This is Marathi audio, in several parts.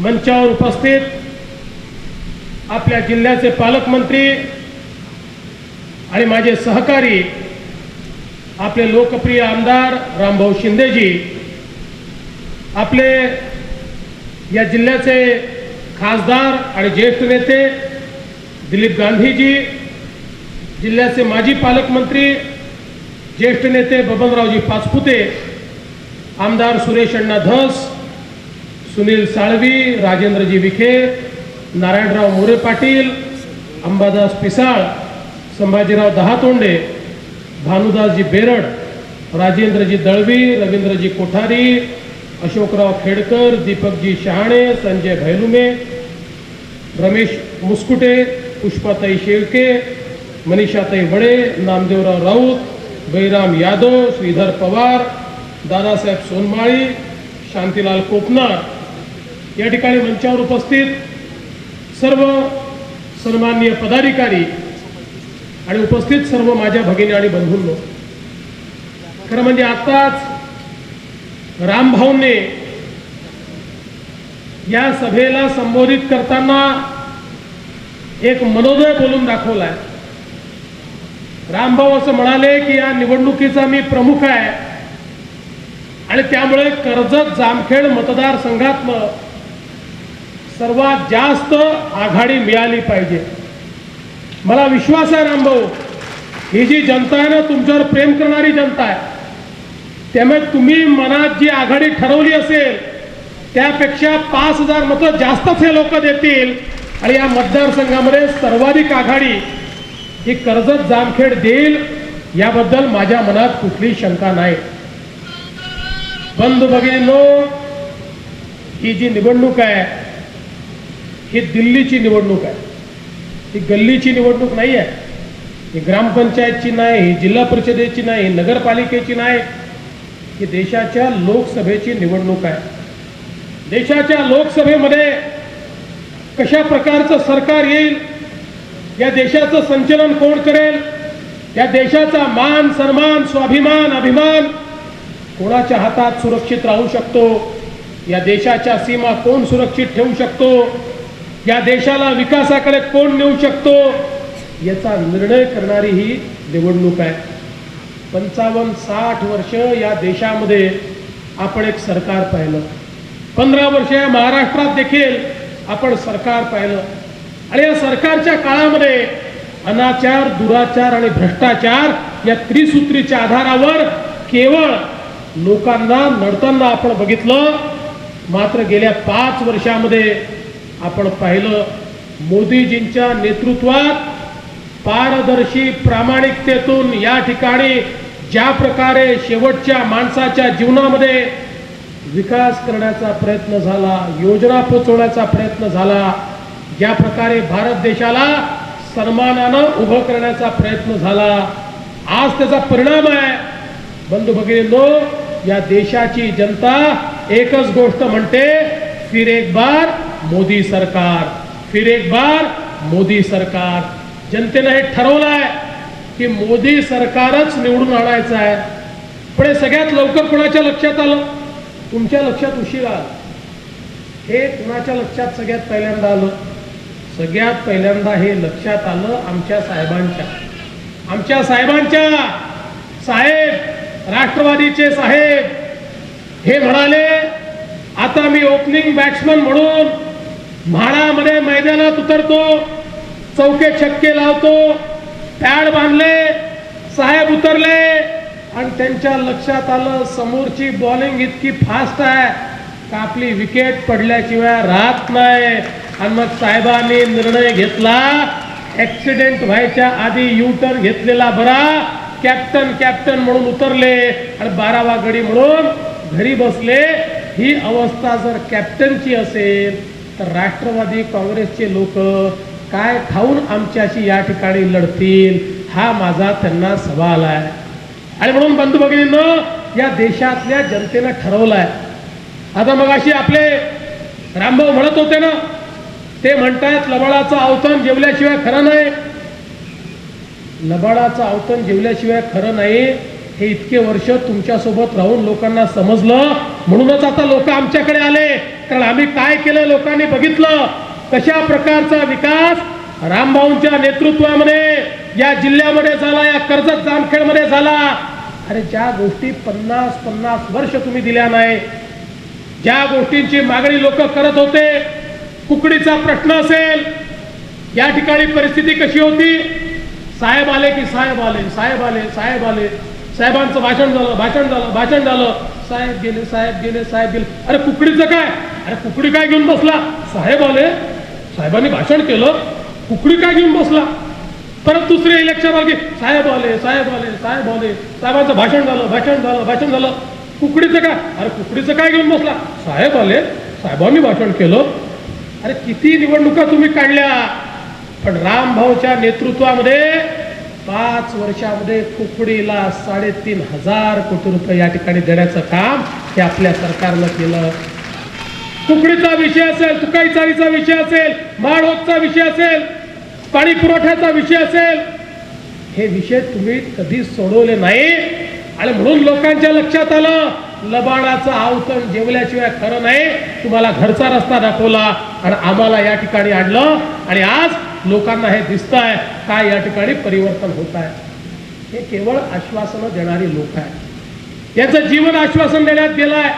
मंचावर उपस्थित आपल्या जिल्ह्याचे पालकमंत्री आणि माझे सहकारी आपले लोकप्रिय आमदार रामभाऊ शिंदेजी आपले या जिल्ह्याचे खासदार आणि ज्येष्ठ नेते दिलीप गांधीजी जिल्ह्याचे माजी पालकमंत्री ज्येष्ठ नेते बबनरावजी पाचपुते आमदार सुरेश अण्णा धस सुनील साळवी राजेंद्रजी विखे नारायणराव मोरे पाटील अंबादास पिसाळ संभाजीराव दहातोंडे भानुदासजी बेरड राजेंद्रजी दळवी रवींद्रजी कोठारी अशोकराव खेडकर दीपकजी शहाणे संजय भैलुमे रमेश मुस्कुटे पुष्पाताई शेळके मनीषाताई वडे नामदेवराव राऊत बैराम यादव श्रीधर पवार दादासाहेब सोनमाळी शांतीलाल कोपनाळ या ठिकाणी मंचावर उपस्थित सर्व सन्माननीय पदाधिकारी आणि उपस्थित सर्व माझ्या भगिनी आणि बंधूंनो. खरं म्हणजे आताच रामभाऊंनी या सभेला संबोधित करताना एक मनोदय बोलून दाखवलाय. रामभाऊ असं म्हणाले की या निवडणुकीचा मी प्रमुख आहे आणि त्यामुळे कर्जत जामखेड मतदारसंघातलं सर्वात जास्त आघाडी मिळाली पाहिजे. मला विश्वास आहे रामभाऊ ही जी जनता आहे ना तुमच्यावर प्रेम करणारी जनता आहे. त्यामुळे तुम्ही मनात जी आघाडी ठरवली असेल त्यापेक्षा पाच हजार मतं जास्तच हे लोक देतील. आणि या मतदारसंघामध्ये सर्वाधिक आघाडी ही कर्जत जामखेड देईल याबद्दल माझ्या मनात कुठली शंका नाही. बंधू भगिनींनो ही जी निवडणूक आहे ही दिल्लीची निवडणूक आहे. ही गल्लीची निवडणूक नाही आहे. ही ग्रामपंचायतची नाही ही जिल्हा परिषदेची नाही ही नगरपालिकेची नाही. ही देशाच्या लोकसभेची निवडणूक आहे. देशाच्या लोकसभेमध्ये कशा प्रकारचं सरकार येईल या देशाचं संचलन कोण करेल या देशाचा मान सन्मान स्वाभिमान अभिमान कोणाच्या हातात सुरक्षित राहू शकतो या देशाच्या सीमा कोण सुरक्षित ठेवू शकतो या देशाला विकासाकडे कोण नेऊ शकतो याचा निर्णय करणारी ही निवडणूक आहे. पंचावन्न साठ वर्ष या देशामध्ये आपण एक सरकार पाहिलं. पंधरा वर्ष या महाराष्ट्रात देखील आपण सरकार पाहिलं. आणि या सरकारच्या काळामध्ये अनाचार दुराचार आणि भ्रष्टाचार या त्रिसूत्रीच्या आधारावर केवळ लोकांना नडताना आपण बघितलं. मात्र गेल्या पाच वर्षामध्ये आपण पाहिलं मोदीजींच्या नेतृत्वात पारदर्शी प्रामाणिकतेतून या ठिकाणी ज्या प्रकारे शेवटच्या माणसाच्या जीवनामध्ये विकास करण्याचा प्रयत्न झाला योजना पोचवण्याचा प्रयत्न झाला ज्या प्रकारे भारत देशाला सन्मानानं उभं करण्याचा प्रयत्न झाला आज त्याचा परिणाम आहे. बंधू भगिनींनो या देशाची जनता एकच गोष्ट म्हणते फिर एक बार मोदी सरकार. फिर एक बार मोदी सरकार. जनतेनं हे ठरवलं आहे की मोदी सरकारच निवडून आणायचं आहे. पण हे सगळ्यात लवकर कुणाच्या लक्षात आलं? तुमच्या लक्षात उशीर आलं. हे कुणाच्या लक्षात सगळ्यात पहिल्यांदा आलं? सगळ्यात पहिल्यांदा हे लक्षात आलं आमच्या साहेबांच्या. आमच्या साहेबांच्या. साहेब राष्ट्रवादीचे साहेब. हे म्हणाले आता मी ओपनिंग बॅट्समन म्हणून म्हाडामध्ये मैदानात उतरतो चौके छक्के लावतो पॅड बांधले साहेब उतरले आणि त्यांच्या लक्षात आलं समोरची बॉलिंग इतकी फास्ट आहे का आपली विकेट पडल्याशिवाय राहत नाही. आणि मग साहेबांनी निर्णय घेतला ऍक्सिडेंट व्हायच्या आधी यू टर्न घेतलेला बरा कॅप्टन कॅप्टन म्हणून उतरले आणि बारावा गडी म्हणून घरी बसले. ही अवस्था जर कॅप्टनची असेल तर राष्ट्रवादी काँग्रेसचे लोक काय खाऊन आमच्याशी या ठिकाणी लढतील हा माझा त्यांना सवाल आहे. आणि म्हणून बंधू भगिनीनं या देशातल्या जनतेनं ठरवलंय. आहे आता मग अशी आपले रामभाऊ म्हणत होते ना ते म्हणतायत लबाडाचं अवतन जेवल्याशिवाय खरं नाही. लबाळाचं अवतन जेवल्याशिवाय खरं नाही हे इतके वर्ष तुमच्यासोबत राहून लोकांना समजलं म्हणूनच आता लोक आमच्याकडे आले. कारण आम्ही काय केलं लोकांनी बघितलं कशा प्रकारचा विकास रामभाऊंच्या नेतृत्वामध्ये या जिल्ह्यामध्ये झाला या कर्जत जामखेडमध्ये झाला. अरे ज्या गोष्टी पन्नास पन्नास वर्ष तुम्ही दिल्या नाही ज्या गोष्टींची मागणी लोक करत होते कुकडीचा प्रश्न असेल या ठिकाणी परिस्थिती कशी होती? साहेब आले की साहेब आले साहेब आले साहेब आले. साहेबांचं भाषण झालं भाषण झालं भाषण झालं. साहेब गेले साहेब गेले साहेब गेले. अरे कुकडीचं काय? अरे कुकडी काय घेऊन बसला? साहेब आले. साहेबांनी भाषण केलं. कुकडी काय घेऊन बसला? परत दुसरे इलेक्शन आले. की साहेब आले साहेब आले साहेब आले. साहेबांचं भाषण झालं भाषण झालं भाषण झालं. कुकडीचं काय? अरे कुकडीचं काय घेऊन बसला? साहेब आले. साहेबांनी भाषण केलं. अरे किती निवडणुका तुम्ही काढल्या? पण रामभाऊच्या नेतृत्वामध्ये पाच वर्षामध्ये कुकडीला साडेतीन हजार कोटी रुपये या ठिकाणी देण्याचं काम हे आपल्या सरकारनं केलं. कुकडीचा विषय असेल तुकाई चाळीचा विषय असेल माळहोतचा विषय असेल पाणी पुरवठ्याचा विषय असेल हे विषय तुम्ही कधीच सोडवले नाही. आणि म्हणून लोकांच्या लक्षात आलं लबाडाचं आवतण जेवल्याशिवाय खरं नाही. तुम्हाला घरचा रस्ता दाखवला आणि आम्हाला या ठिकाणी आणलं. आणि आज लोकांना हे दिसत आहे काय या ठिकाणी परिवर्तन होत आहे हे केवळ आश्वासनं देणारी लोक आहेत. याचं जीवन आश्वासन देण्यात गेलं आहे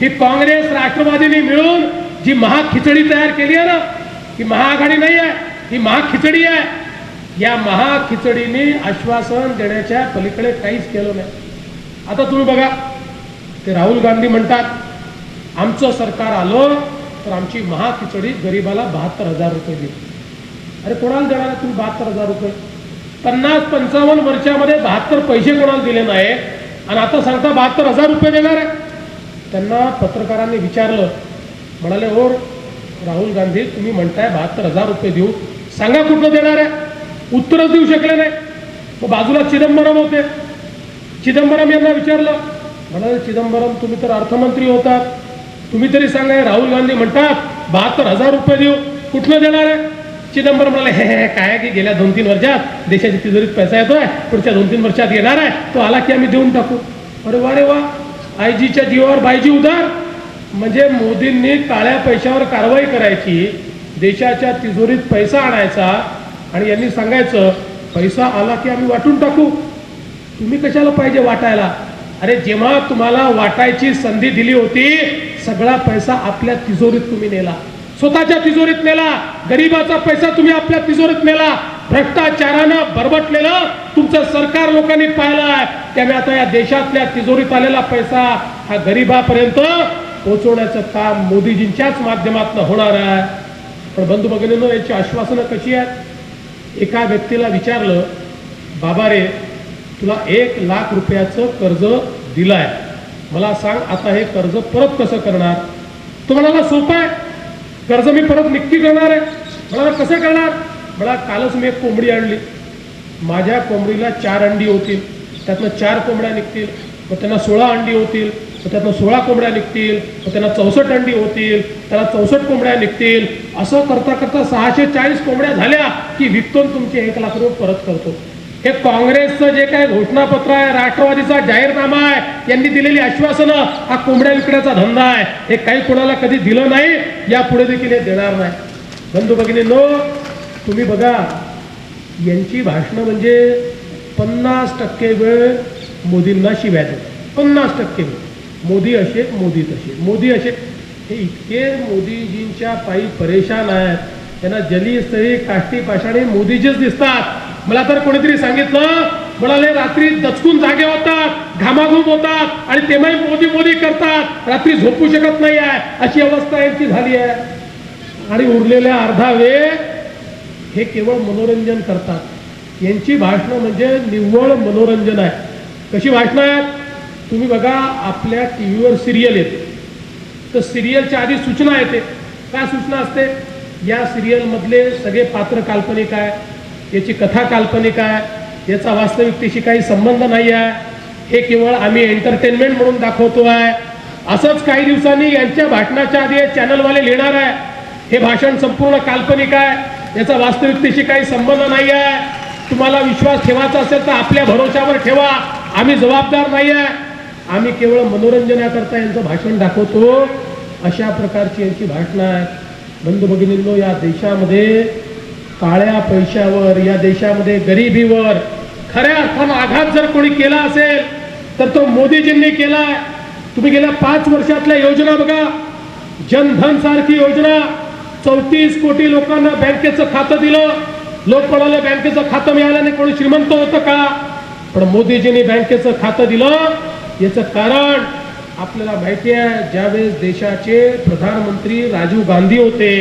ही काँग्रेस राष्ट्रवादीने मिळून जी महाखिचडी तयार केली आहे ना ही महाआघाडी नाही आहे ही महाखिचडी आहे. या महाखिचडीने आश्वासन देण्याच्या पलीकडे काहीच केलं नाही. आता तुम्ही बघा ते राहुल गांधी म्हणतात आमचं सरकार आलं तर आमची महाखिचडी गरिबाला बहात्तर हजार रुपये देईल. अरे कोणाला देणार आहे तुम्ही बहात्तर हजार रुपये? पन्नास पंचावन्न वर्षामध्ये बहात्तर पैसे कोणाला दिले नाही आणि आता सांगता बहात्तर हजार रुपये देणार आहे? त्यांना पत्रकारांनी विचारलं. म्हणाले हो राहुल गांधी तुम्ही म्हणताय बहात्तर हजार रुपये देऊ. सांगा कुठलं देणार आहे? उत्तरच देऊ शकले नाही. मग बाजूला चिदंबरम होते. चिदंबरम यांना विचारलं. म्हणाले चिदंबरम तुम्ही तर अर्थमंत्री होतात. तुम्ही तरी सांगा राहुल गांधी म्हणतात बहात्तर हजार रुपये देऊ. कुठलं देणार आहे? चिदंबरम म्हणाले हे हे काय की गेल्या दोन तीन वर्षात देशाची तिजोरीत पैसा येतोय पुढच्या दोन तीन वर्षात येणार आहे तो आला की आम्ही देऊन टाकू. अरे वा रे वा आयजीच्या जीवावर बायजी उधार म्हणजे मोदींनी काळ्या पैशावर कारवाई करायची देशाच्या तिजोरीत पैसा आणायचा आणि यांनी सांगायचं पैसा आला की आम्ही वाटून टाकू. तुम्ही कशाला पाहिजे वाटायला? अरे जेव्हा तुम्हाला वाटायची संधी दिली होती सगळा पैसा आपल्या तिजोरीत तुम्ही नेला. स्वतःच्या तिजोरीत नेला. गरीबाचा पैसा तुम्ही आपल्या तिजोरीत नेला. भ्रष्टाचारानं बरबटलेलं तुमचं सरकार लोकांनी पाहिलंय. त्यामुळे आता या देशातल्या तिजोरीत आलेला पैसा हा गरीबापर्यंत पोहोचवण्याचं काम मोदीजींच्याच माध्यमातून होणार आहे. पण बंधू भगिनीनं याची आश्वासनं कशी आहेत? एका व्यक्तीला विचारलं बाबा रे तुला एक लाख रुपयाचं कर्ज दिलंय. मला सांग आता हे कर्ज परत कसं करणार? तो म्हणाला सोपं आहे. कर्ज मी परत नक्की करणार आहे. मला कसं करणार? मला कालच मी एक कोंबडी आणली. माझ्या कोंबडीला चार अंडी होतील. त्यातनं चार कोंबड्या निघतील. मग त्यांना सोळा अंडी होतील. मग त्यातनं सोळा कोंबड्या निघतील. मग त्यांना चौसष्ट अंडी होतील. त्याला चौसष्ट कोंबड्या निघतील. असं करता करता सहाशे चाळीस कोंबड्या झाल्या की विकतो तुमचे एक लाख रुपये परत करतो. हे काँग्रेसचं जे काय घोषणापत्र आहे राष्ट्रवादीचा जाहीरनामा आहे यांनी दिलेली आश्वासनं हा कोंबड्या विकण्याचा धंदा आहे. हे काही कोणाला कधी दिलं नाही यापुढे देखील हे देणार नाही. बंधू भगिनींनो तुम्ही बघा यांची भाषणं म्हणजे पन्नास टक्के वेळ मोदींना शिव्या देतात पन्नास टक्के वेळ. मोदी असे मोदी तसे. मोदी असे. हे इतके मोदीजींच्या पायी परेशान आहेत. त्यांना जली सरी काष्टी पाषाणी मोदीजीच दिसतात. मला तर कोणीतरी सांगितलं म्हणाले रात्री दचकून जागे होतात घामाघूम होतात आणि तेव्हाही मोदी मोदी करतात. रात्री झोपू शकत नाही आहे. अशी अवस्था यांची झाली आहे. आणि उरलेल्या अर्धा वेळ हे केवळ मनोरंजन करतात. यांची भाषणं म्हणजे निव्वळ मनोरंजन आहे. कशी भाषणं आहेत? तुम्ही बघा आपल्या टी व्हीवर सिरियल येते. तर सिरियलच्या आधी सूचना येते. काय सूचना असते? या सिरियलमधले सगळे पात्र काल्पनिक आहे. याची कथा काल्पनिक आहे. याचा वास्तविकतेशी काही संबंध नाही आहे हे केवळ आम्ही एंटरटेनमेंट म्हणून दाखवतो आहे. असंच काही दिवसांनी यांच्या भाषणाच्या आधी चॅनलवाले लिहिणार आहे. हे भाषण संपूर्ण काल्पनिक आहे. याचा वास्तविकतेशी काही संबंध नाही आहे तुम्हाला विश्वास ठेवायचा असेल तर आपल्या भरोशावर ठेवा. आम्ही जबाबदार नाही आहे आम्ही केवळ मनोरंजनाकरता यांचं भाषण दाखवतो. अशा प्रकारची यांची भाषणं आहेत. बंधू भगिनींनो या देशामध्ये काळ्या पैशावर या देशामध्ये गरिबीवर खऱ्या अर्थानं आघात जर कोणी केला असेल तर तो मोदीजींनी केलाय. तुम्ही गेल्या पाच वर्षातल्या योजना बघा. जनधन सारखी योजना. चौतीस कोटी लोकांना बँकेचं खातं दिलं. लोक कोणाला बँकेचं खातं मिळालं नाही कोणी श्रीमंत होतं का? पण मोदीजींनी बँकेचं खातं दिलं. याचं कारण आपल्याला माहिती आहे ज्यावेळेस देशाचे प्रधानमंत्री राजीव गांधी होते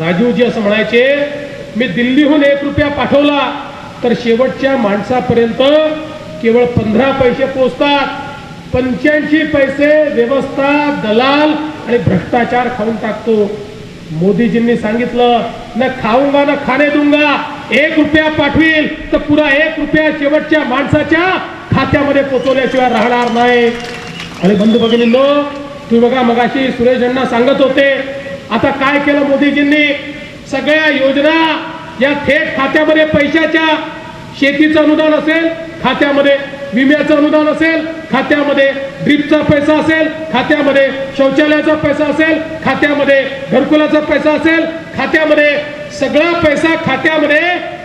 राजीवजी असं म्हणायचे मी दिल्लीहून एक रुपया पाठवला तर शेवटच्या माणसापर्यंत केवळ पंधरा पैसे पोचतात. पंच्याऐंशी पैसे व्यवस्था दलाल आणि भ्रष्टाचार खाऊन टाकतो. मोदीजींनी सांगितलं न खाऊंगा न खाणे दूंगा. एक रुपया पाठवील तर पुरा एक रुपया शेवटच्या माणसाच्या खात्यामध्ये पोचवल्याशिवाय राहणार नाही. आणि बंधू भगिनींनो तुम्ही बघा मगाशी सुरेश यांना सांगत होते आता काय केलं मोदीजींनी? सगळ्या योजना या थेट खात्यामध्ये पैशाच्या शेतीचं अनुदान असेल खात्यामध्ये विम्याचं अनुदान असेल खात्यामध्ये ड्रीपचा पैसा असेल खात्यामध्ये शौचालयाचा पैसा असेल खात्यामध्ये घरकुलाचा पैसा असेल खात्यामध्ये सगळा पैसा खात्यामध्ये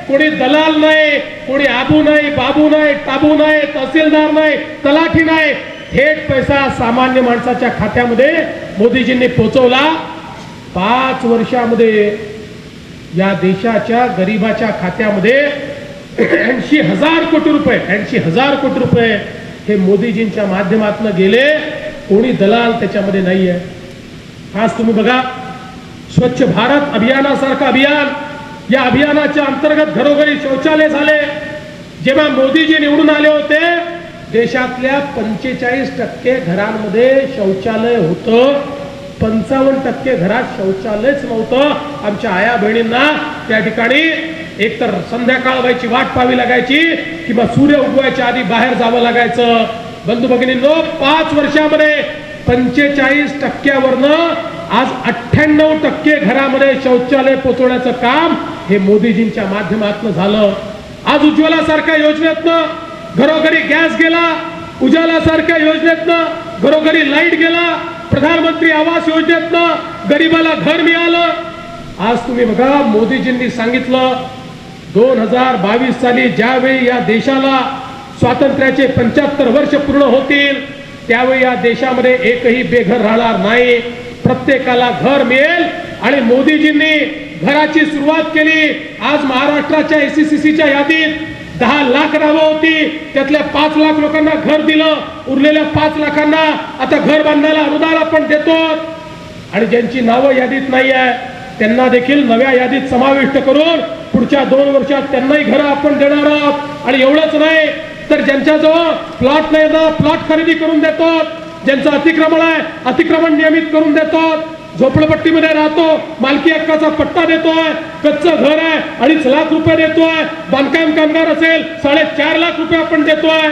कोणी दलाल नाही कोणी आबू नाही बाबू नाही ताबू नाही तहसीलदार नाही तलाठी नाही. थेट पैसा सामान्य माणसाच्या खात्यामध्ये मोदीजींनी पोहोचवला पाच वर्षामध्ये या देशाच्या गरिबाच्या खात्यामध्ये ऐंशी हजार कोटी रुपये ऐंशी हजार कोटी रुपये हे मोदीजींच्या माध्यमातून गेले. कोणी दलाल त्याच्यामध्ये नाही आहे आज तुम्ही बघा स्वच्छ भारत अभियानासारखं अभियान या अभियानाच्या अंतर्गत घरोघरी शौचालय झाले. जेव्हा मोदीजी निवडून आले होते देशातल्या पंचेचाळीस टक्के घरांमध्ये शौचालय होतं. पंचावन्न टक्के घरात शौचालयच नव्हतं. आमच्या आया बहिणींना त्या ठिकाणी एकतर संध्याकाळ व्हायची वाट पाहावी लागायची किंवा सूर्य उगवायच्या आधी बाहेर जावं लागायचं. बंधू भगिनींनो पाच वर्षामध्ये पंचेचाळीस टक्क्यावरनं आज अठ्ठ्याण्णव टक्के घरामध्ये शौचालय पोचवण्याचं काम हे मोदीजींच्या माध्यमातून झालं. आज उज्ज्वला सारख्या योजनेतनं घरोघरी गॅस गेला उजाला सारख्या योजनेतनं घरोघरी लाइट गेला प्रधानमंत्री आवास योजनेतनं गरीबाला घर मिळालं. आज तुम्ही बघा मोदीजींनी सांगितलं दोन हजार बावीस साली ज्यावेळी या देशाला स्वातंत्र्याचे पंच्याहत्तर वर्ष पूर्ण होतील त्यावेळी या देशामध्ये एकही बेघर राहणार नाही. प्रत्येकाला घर मिळेल आणि मोदीजींनी घराची सुरुवात केली. आज महाराष्ट्राच्या एसीसीसीच्या यादीत दहा लाख नावं होती. त्यातल्या पाच लाख लोकांना घर दिलं. उरलेल्या पाच लाखांना आता घर बांधायला अनुदान आपण देतो आणि ज्यांची नावं यादीत नाही आहे त्यांना देखील नव्या यादीत समाविष्ट करून पुढच्या दोन वर्षात त्यांनाही घरं आपण देणार आहोत. आणि एवढंच नाही तर ज्यांच्याजवळ प्लॉट नाही ना प्लॉट खरेदी करून देतो ज्यांचं अतिक्रमण आहे अतिक्रमण नियमित करून देतो झोपडपट्टीमध्ये राहतो मालकी हक्काचा पट्टा देतोय कच्चं घर आहे अडीच लाख रुपये देतोय बांधकाम कामगार असेल साडेचार लाख रुपये आपण देतोय.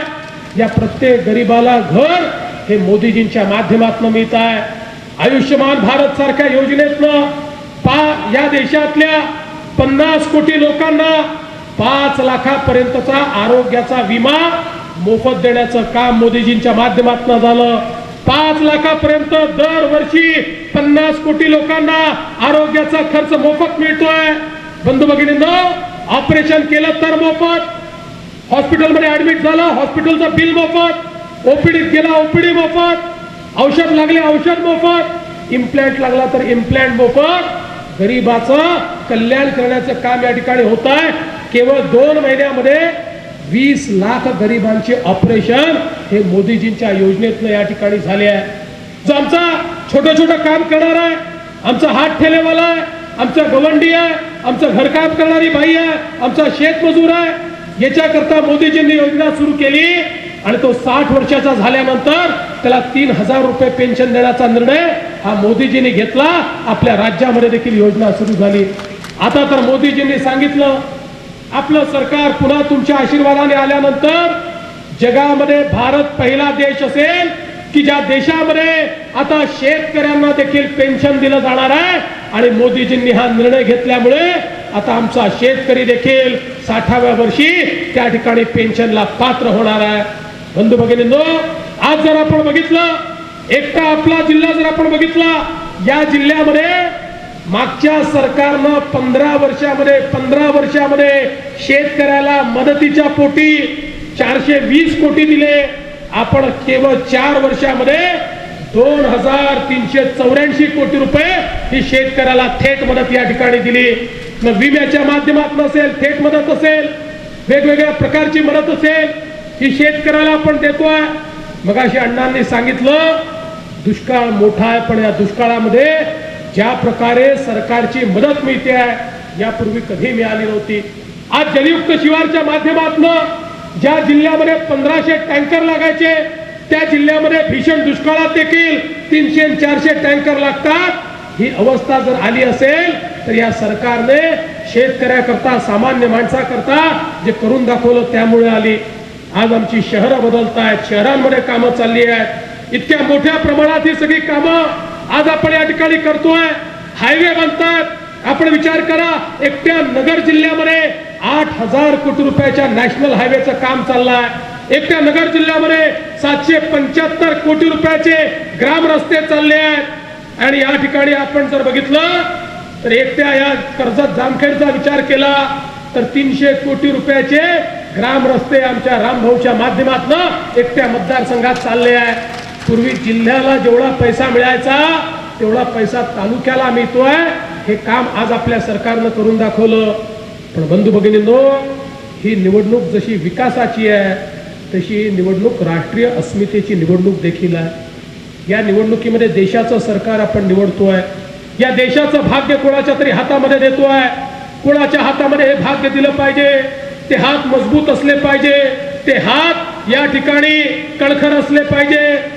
या प्रत्येक गरीबाला घर हे मोदीजींच्या माध्यमातून मिळत आहे. आयुष्यमान भारत सारख्या योजनेतनं पा या देशातल्या पन्नास कोटी लोकांना पाच लाखापर्यंतचा आरोग्याचा विमा मोफत देण्याचं काम मोदीजींच्या माध्यमातून झालं. पाच लाखापर्यंत दरवर्षी पन्नास कोटी लोकांना आरोग्याचा खर्च मोफत मिळतोय. बंधू भगिनींनो ऑपरेशन केलं तर मोफत. हॉस्पिटलमध्ये ऍडमिट झालं हॉस्पिटलचं बिल मोफत. ओपीडीत गेला ओपीडी मोफत. औषध लागले औषध मोफत. इम्प्लॅन्ट लागला तर इम्प्लॅन्ट मोफत. गरीबाचं कल्याण करण्याचं काम या ठिकाणी होत आहे. केवळ दोन महिन्यामध्ये वीस लाख गरिबांचे ऑपरेशन हे मोदीजींच्या योजनेतनं या ठिकाणी झाले आहे. जो आमचा छोटं छोटं काम करणार आहे आमचा हात ठेलेवाला आहे आमचा गवंडी आहे आमचं घरकाम करणारी बाई आहे आमचा शेतमजूर आहे याच्याकरता मोदीजींनी योजना सुरू केली आणि तो साठ वर्षाचा झाल्यानंतर त्याला तीन हजार रुपये पेन्शन देण्याचा निर्णय हा मोदीजींनी घेतला. आपल्या राज्यामध्ये देखील योजना सुरू झाली. आता तर मोदीजींनी सांगितलं आपलं सरकार पुन्हा तुमच्या आशीर्वादाने आल्यानंतर जगामध्ये भारत पहिला देश असेल की ज्या देशामध्ये आता शेतकऱ्यांना देखील पेन्शन दिलं जाणार आहे आणि मोदीजींनी हा निर्णय घेतल्यामुळे आता आमचा शेतकरी देखील साठाव्या वर्षी त्या ठिकाणी पेन्शनला पात्र होणार आहे. बंधू भगिनींनो आज जर आपण बघितलं एकटा आपला जिल्हा जर आपण बघितला या जिल्ह्यामध्ये मागच्या सरकारनं पंधरा वर्षामध्ये पंधरा वर्षामध्ये शेतकऱ्याला मदतीच्या पोटी चारशे वीस कोटी दिले. आपण केवळ चार वर्षामध्ये दोन हजार तीनशे चौऱ्याऐंशी कोटी रुपये ही शेतकऱ्याला थेट मदत या ठिकाणी दिली. मग विम्याच्या माध्यमातून असेल थेट मदत असेल वेगवेगळ्या प्रकारची मदत असेल ही शेतकऱ्याला आपण देतोय. मग अशी अण्णांनी सांगितलं दुष्काळ मोठा आहे पण या दुष्काळामध्ये ज्या प्रकारे सरकारची मदत मिळते आहे यापूर्वी कधी मिळाली नव्हती. आज जलयुक्त शिवारच्या माध्यमातून ज्या जिल्ह्यामध्ये पंधराशे टँकर लागायचे त्या जिल्ह्यामध्ये भीषण दुष्काळात देखील तीनशे चारशे टँकर लागतात. ही अवस्था जर आली असेल तर या सरकारने शेतकऱ्याकरता सामान्य माणसाकरता जे करून दाखवलं त्यामुळे आली. आज आमची शहरं बदलत आहेत शहरांमध्ये कामं चालली आहेत. इतक्या मोठ्या प्रमाणात ही सगळी कामं आज आपण या ठिकाणी करतोय. हायवे बनतात. आपण विचार करा एकट्या नगर जिल्ह्यामध्ये आठ हजार कोटी रुपयाच्या नॅशनल हायवेचं काम चाललंय. एकट्या नगर जिल्ह्यामध्ये सातशे पंच्याहत्तर कोटी रुपयाचे ग्राम रस्ते चालले आहेत. आणि या ठिकाणी आपण जर बघितलं तर एकट्या या कर्जत जामखेडचा विचार केला तर तीनशे कोटी रुपयाचे ग्राम रस्ते आमच्या रामभाऊच्या माध्यमातून एकट्या मतदारसंघात चालले आहे पूर्वी जिल्ह्याला जेवढा पैसा मिळायचा तेवढा पैसा तालुक्याला मिळतोय. हे काम आज आपल्या सरकारनं करून दाखवलं. पण बंधू भगिनींनो ही निवडणूक जशी विकासाची आहे तशी निवडणूक राष्ट्रीय अस्मितेची निवडणूक देखील आहे. या निवडणुकीमध्ये देशाचं सरकार आपण निवडतोय. या देशाचं भाग्य कोणाच्या तरी हातामध्ये देतोय. कोणाच्या हातामध्ये हे भाग्य दिलं पाहिजे? ते हात मजबूत असले पाहिजे. ते हात या ठिकाणी कणखर असले पाहिजे.